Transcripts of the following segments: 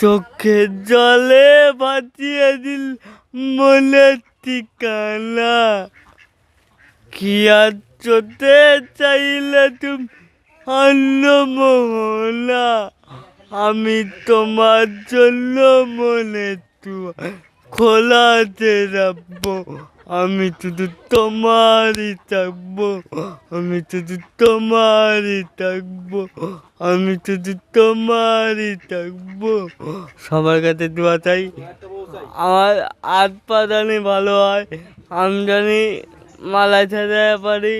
চোখের জলে বাঁচিয়ে দিল মনের ঠিকানা। কি আর চোতে চাইলে তুমি, অন্য মোহনা আমি তোমার জন্য মনে তোমার খোলাতে রাখব আমি শুধু তোমারই থাকব। আমি শুধু তোমারই থাকব। আমি শুধু তোমারই থাকব। সবার কাছে দোয়া চাই। আমার হাত পা জানি ভালো হয়। আমি জানি মালা ছাড়া পারি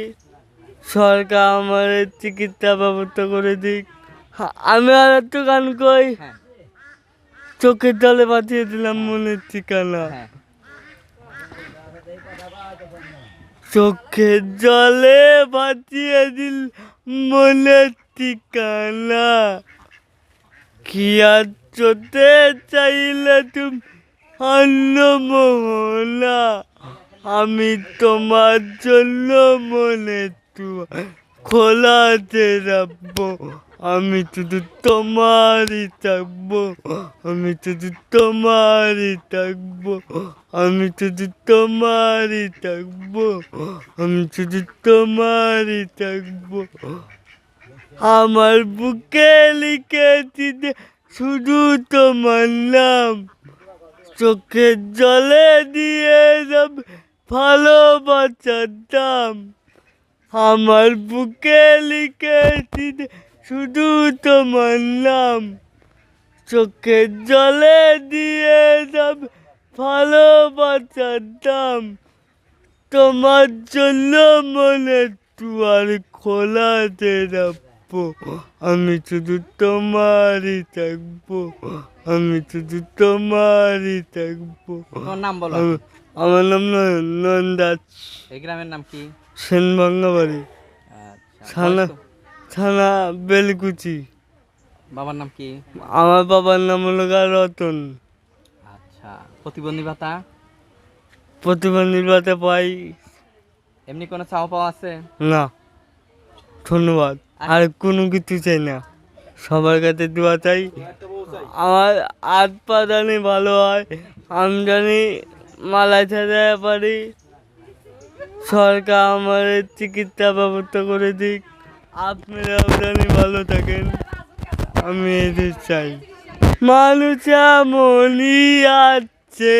সরকার আমার চিকিৎসা ব্যবস্থা করে দিক। আমি আর একটু গান কই। হ্যাঁ। চোখের জলে বাঁচিয়ে দিলাম মনের ঠিকানা। চোখের জলে বাঁচিয়ে দিল মনের ঠিকানা। কি আর চোতে চাইলে তুমি অন্য মোহনা আমি তোমার জন্য মনে তোমার খোলাতে রাখব আমি শুধু তোমারই থাকব। আমি শুধু তোমারই থাকব। আমি শুধু তোমারই থাকব। আমি শুধু তোমারই থাকব। আমার বুকে লিখেছি যে শুধু তোমার নাম। চোখের জলে দিয়ে যাব ভালোবাসার দাম। আমার বুকে লিখেছি যে শুধু তোমার নাম চোখের জলে দিয়ে যাব ভালোবাসার দাম। তোমার জন্য মনে দুয়ার খোলাতে রাখব আমি শুধু তোমারই থাকব। আমি শুধু তোমারই থাকব। নাম বলো। আমার নাম নয়ন নয়ন দাস এই গ্রামের নাম কি? সেনভাঙ্গা বাড়ি। আচ্ছা থানা বেলকুচি। বাবার নাম কি? আমার বাবার নাম হলো গা রতন। আচ্ছা প্রতিবন্ধী ভাতা? প্রতিভা নির্বাচে পাই। এমনি কোনো চাওয়া পাওয়া আছে? না। ধন্যবাদ। আর কোনো কিছু চাই না। সবার কাছে দোয়া চাই। আমার হাত পা জানি ভালো হয়। আমি জানি মালা ছাড়া পারি। সরকার আমার চিকিৎসা ব্যবস্থা করে দিক। আপনারাও জানি ভালো থাকেন। আমি এদের চাই। মানুষ এমনই আছে।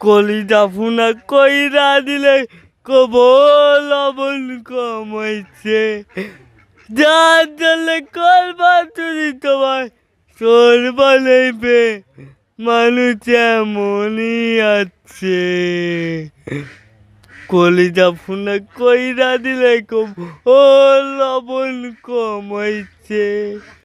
কলিজা ফুনা কইরা দিলে কব লবণ কমাইছে। যার জলে করবা তুমি তোমার চোর বানাইবে মানুষ এমনই আছে। কলিজা ফুনে কইরা দিলে কম ও লবণ কমাইছে।